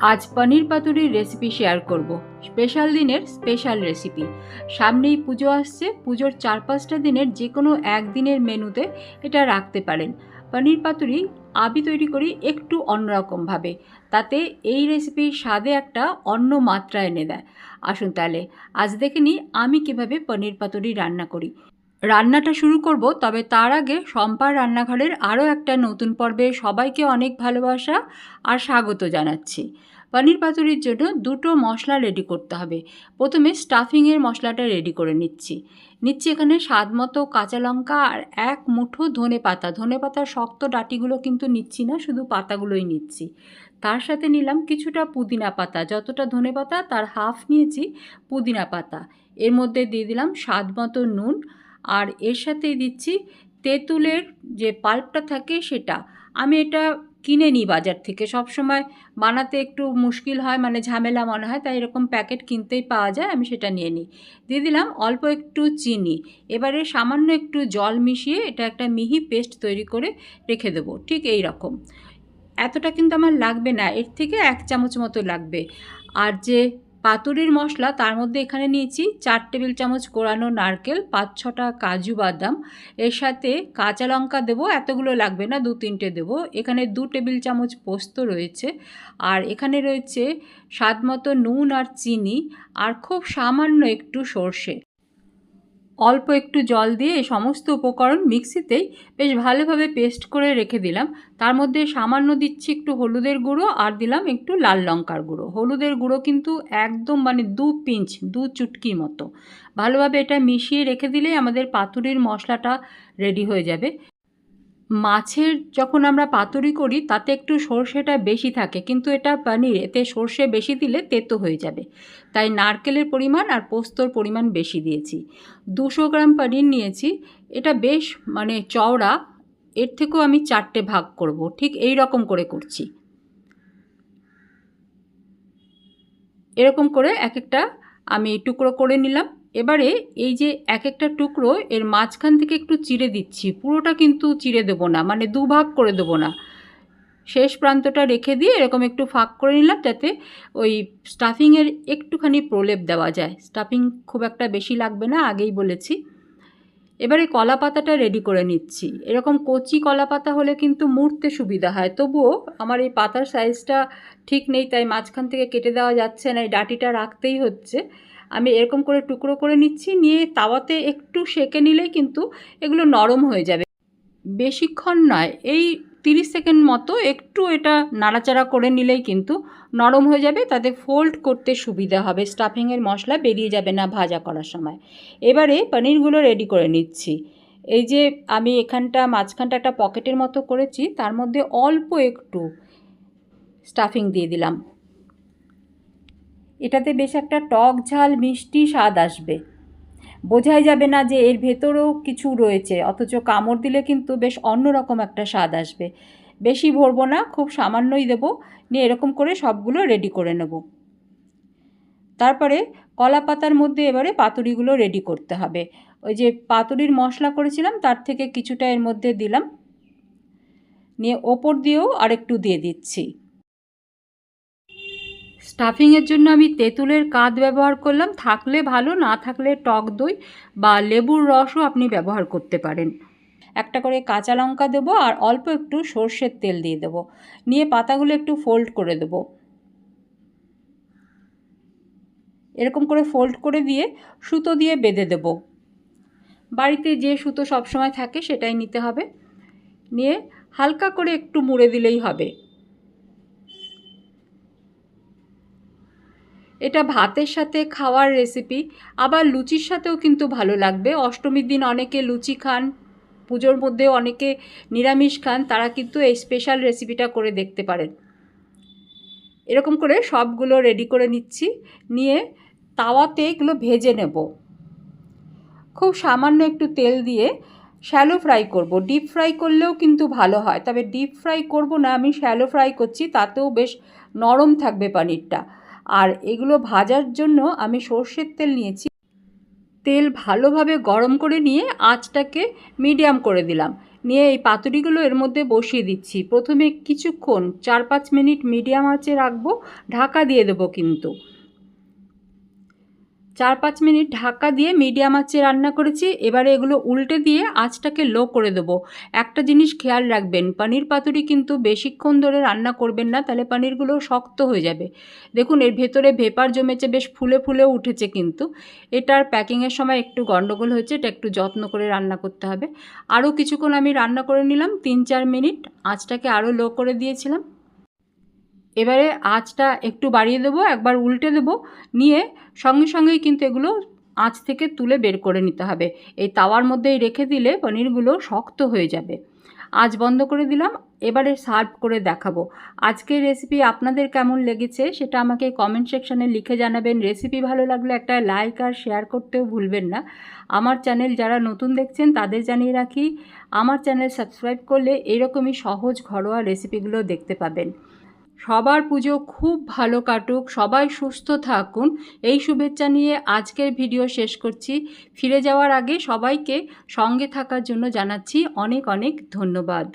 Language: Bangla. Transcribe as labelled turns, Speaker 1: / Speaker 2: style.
Speaker 1: আজ পনির পাতুরির রেসিপি শেয়ার করব। স্পেশাল দিনের স্পেশাল রেসিপি সামনেই পুজো আসছে, পুজোর চার পাঁচটা দিনের যে কোনো একদিনের মেনুতে এটা রাখতে পারেন। পনির পাতুরি আমি তৈরি করি একটু অন্যরকমভাবে তাতে এই রেসিপির স্বাদে একটা অন্য মাত্রা এনে দেয়। আসুন তাহলে, আজ দেখে নিই আমি কীভাবে পনির পাতুরি রান্না করি। রান্নাটা শুরু করব, তবে তার আগে সম্পার রান্নাঘরের আরও একটা নতুন পর্বে সবাইকে অনেক ভালোবাসা আর স্বাগত জানাচ্ছি। পনির পাতুরির জন্য দুটো মশলা রেডি করতে হবে। প্রথমে স্টাফিংয়ের মশলাটা রেডি করে নিচ্ছি। নিচ্ছি এখানে স্বাদ মতো কাঁচা লঙ্কা আর এক মুঠো ধনে পাতা। ধনে পাতার শক্ত ডাটিগুলো কিন্তু নিচ্ছি না, শুধু পাতাগুলোই নিচ্ছি। তার সাথে নিলাম কিছুটা পুদিনা পাতা। যতটা ধনে পাতা, তার হাফ নিয়েছি পুদিনা পাতা। এর মধ্যে দিয়ে দিলাম স্বাদ মতো নুন আর এর সাথেই দিচ্ছি তেঁতুলের যে পাল্পটা থাকে সেটা। আমি এটা কিনে নিই বাজার থেকে। সব সময় বানাতে একটু মুশকিল হয় মানে ঝামেলা মনে হয়, তাই এরকম প্যাকেট কিনতেই পাওয়া যায়, আমি সেটা নিয়ে নিই। দিয়ে দিলাম অল্প একটু চিনি। এবারে সামান্য একটু জল মিশিয়ে এটা একটা মিহি পেস্ট তৈরি করে রেখে দেবো। ঠিক এই রকম। এতটা কিন্তু আমার লাগবে না, এর থেকে এক চামচ মতো লাগবে। আর যে পাতুরির মশলা তার মধ্যে এখানে নিয়েছি চার টেবিল চামচ কোরানো নারকেল, পাঁচ ছটা কাজু বাদাম। এর সাথে কাঁচা লঙ্কা দেবো, এতগুলো লাগবে না, দু তিনটে দেবো। এখানে দু টেবিল চামচ পোস্ত রয়েছে। আর এখানে রয়েছে স্বাদ নুন আর চিনি, আর খুব সামান্য একটু সর্ষে। অল্প একটু জল দিয়ে এই সমস্ত উপকরণ মিক্সিতেই বেশ ভালোভাবে পেস্ট করে রেখে দিলাম। তার মধ্যে সামান্য দিচ্ছি একটু হলুদের গুঁড়ো আর দিলাম একটু লাল লঙ্কার গুঁড়ো। হলুদের গুঁড়ো কিন্তু একদম মানে দু পিঞ্চ, দু চুটকি মতো। ভালোভাবে এটা মিশিয়ে রেখে দিলেই আমাদের পাতুরির মশলাটা রেডি হয়ে যাবে। মাছের যখন আমরা পাতুরি করি, তাতে একটু সর্ষেটা বেশি থাকে। কিন্তু এটা পানির, এতে সর্ষে বেশি দিলে তেতো হয়ে যাবে। তাই নারকেলের পরিমাণ আর পোস্তর পরিমাণ বেশি দিয়েছি। দুশো গ্রাম পনির নিয়েছি। এটা বেশ মানে চওড়া। এর থেকেও আমি চারটে ভাগ করব। ঠিক এই রকম করে করছি। এরকম করে এক একটা আমি টুকরো করে নিলাম। এবারে এই যে এক একটা টুকরো এর মাঝখান থেকে একটু চিড়ে দিচ্ছি, পুরোটা কিন্তু চিড়ে দেবো না মানে দুভাগ করে দেবো না। শেষ প্রান্তটা রেখে দিয়ে এরকম একটু ফাঁক করে নিলাম যাতে ওই স্টাফিংয়ের একটুখানি প্রলেপ দেওয়া যায়। স্টাফিং খুব একটা বেশি লাগবে না, আগেই বলেছি। এবারে কলা পাতাটা রেডি করে নিচ্ছি। এরকম কচি কলা পাতা হলে কিন্তু মুড়তে সুবিধা হয়, তবুও আমার এই পাতার সাইজটা ঠিক নেই, তাই মাঝখান থেকে কেটে দেওয়া যাচ্ছে না, এই ডাটিটা রাখতেই হচ্ছে। আমি এরকম করে টুকরো করে নিচ্ছি, নিয়ে তাওয়াতে একটু সেকে নিলেই কিন্তু এগুলো নরম হয়ে যাবে। বেশিক্ষণ নয়, এই তিরিশ সেকেন্ড মতো একটু এটা নাড়াচাড়া করে নিলেই কিন্তু নরম হয়ে যাবে, তাতে ফোল্ড করতে সুবিধা হবে স্টাফিংয়ের মশলা বেরিয়ে যাবে না ভাজা করার সময়। এবারে পনিরগুলো রেডি করে নিচ্ছি। এই যে আমি এখানটা মাঝখানটা একটা পকেটের মতো করেছি, তার মধ্যে অল্প একটু স্টাফিং দিয়ে দিলাম। এটাতে বেশ একটা টক ঝাল, মিষ্টি স্বাদ আসবে। বোঝাই যাবে না যে এর ভেতরেও কিছু রয়েছে, অথচ কামড় দিলে কিন্তু বেশ অন্যরকম একটা স্বাদ আসবে। বেশি ভরবো না, খুব সামান্যই দেবো, নিয়ে এরকম করে সবগুলো রেডি করে নেব। তারপরে কলা পাতার মধ্যে এবারে পাতুরিগুলো রেডি করতে হবে। ওই যে পাতুরির মশলা করেছিলাম, তার থেকে কিছুটা এর মধ্যে দিলাম। নিয়ে ওপর দিয়েও আরেকটু দিয়ে দিচ্ছি। স্টাফিংয়ের জন্য আমি তেঁতুলের কাঁধ ব্যবহার করলাম। থাকলে ভালো, না থাকলে টক দই বা লেবুর রসও আপনি ব্যবহার করতে পারেন। একটা করে কাঁচা লঙ্কা দেবো আর অল্প একটু সর্ষের তেল দিয়ে দেবো। নিয়ে পাতাগুলো একটু ফোল্ড করে দেবো। এরকম করে ফোল্ড করে দিয়ে সুতো দিয়ে বেঁধে দেব। বাড়িতে যে সুতো সবসময় থাকে সেটাই নিতে হবে। নিয়ে হালকা করে একটু মুড়ে দিলেই হবে। এটা ভাতের সাথে খাওয়ার রেসিপি আবার লুচির সাথেও কিন্তু ভালো লাগবে। অষ্টমীর দিন অনেকে লুচি খান, পুজোর মধ্যেও অনেকে নিরামিষ খান, তারা কিন্তু এই স্পেশাল রেসিপিটা করে দেখতে পারেন। এরকম করে সবগুলো রেডি করে নিচ্ছি, নিয়ে তাওয়াতে এগুলো ভেজে নেব। খুব সামান্য একটু তেল দিয়ে শ্যালো ফ্রাই করব। ডিপ ফ্রাই করলেও কিন্তু ভালো হয়, তবে ডিপ ফ্রাই করব না, আমি শ্যালো ফ্রাই করছি, তাতেও বেশ নরম থাকবে পানিরটা। আর এগুলো ভাজার জন্য আমি সর্ষের তেল নিয়েছি। তেল ভালোভাবে গরম করে নিয়ে আঁচটাকে মিডিয়াম করে দিলাম। নিয়ে এই পাতুরিগুলো এর মধ্যে বসিয়ে দিচ্ছি। প্রথমে কিছুক্ষণ, চার পাঁচ মিনিট মিডিয়াম আঁচে রাখব। ঢাকা দিয়ে দেবো কিন্তু। চার পাঁচ মিনিট ঢাকা দিয়ে মিডিয়াম আঁচে রান্না করেছি, এবারে এগুলো উল্টে দিয়ে আঁচটাকে লো করে দেবো। একটা জিনিস খেয়াল রাখবেন, পনির পাতুরি কিন্তু বেশিক্ষণ ধরে রান্না করবেন না, তাহলে পনিরগুলো শক্ত হয়ে যাবে। দেখুন, এর ভেতরে ভেপার জমেছে, বেশ ফুলে ফুলেও উঠেছে কিন্তু। এটার প্যাকিংয়ের সময় একটু গণ্ডগোল হয়েছে, এটা একটু যত্ন করে রান্না করতে হবে। আরও কিছুক্ষণ আমি রান্না করে নিলাম তিন চার মিনিট আঁচটাকে আরও লো করে দিয়েছিলাম। এবারে আঁচটা একটু বাড়িয়ে দেবো, একবার উল্টে দেবো, নিয়ে সঙ্গে সঙ্গেই কিন্তু এগুলো আঁচ থেকে তুলে বের করে নিতে হবে। এই তাওয়ার মধ্যেই রেখে দিলে পনিরগুলো শক্ত হয়ে যাবে। আজ বন্ধ করে দিলাম, এবারে সার্ভ করে দেখাবো। আজকের রেসিপি আপনাদের কেমন লেগেছে সেটা আমাকে কমেন্ট সেকশানে লিখে জানাবেন। রেসিপি ভালো লাগলে একটা লাইক আর শেয়ার করতেও ভুলবেন না। আমার চ্যানেল যারা নতুন দেখছেন তাদের জানিয়ে রাখি, আমার চ্যানেল সাবস্ক্রাইব করলে এরকমই সহজ ঘরোয়া রেসিপিগুলো দেখতে পাবেন। সবার পুজো খুব ভালো কাটুক, সবাই সুস্থ থাকুন। এই শুভেচ্ছা নিয়ে আজকের ভিডিও শেষ করছি। ফিরে যাওয়ার আগে সবাইকে সঙ্গে থাকার জন্য জানাচ্ছি অনেক অনেক ধন্যবাদ।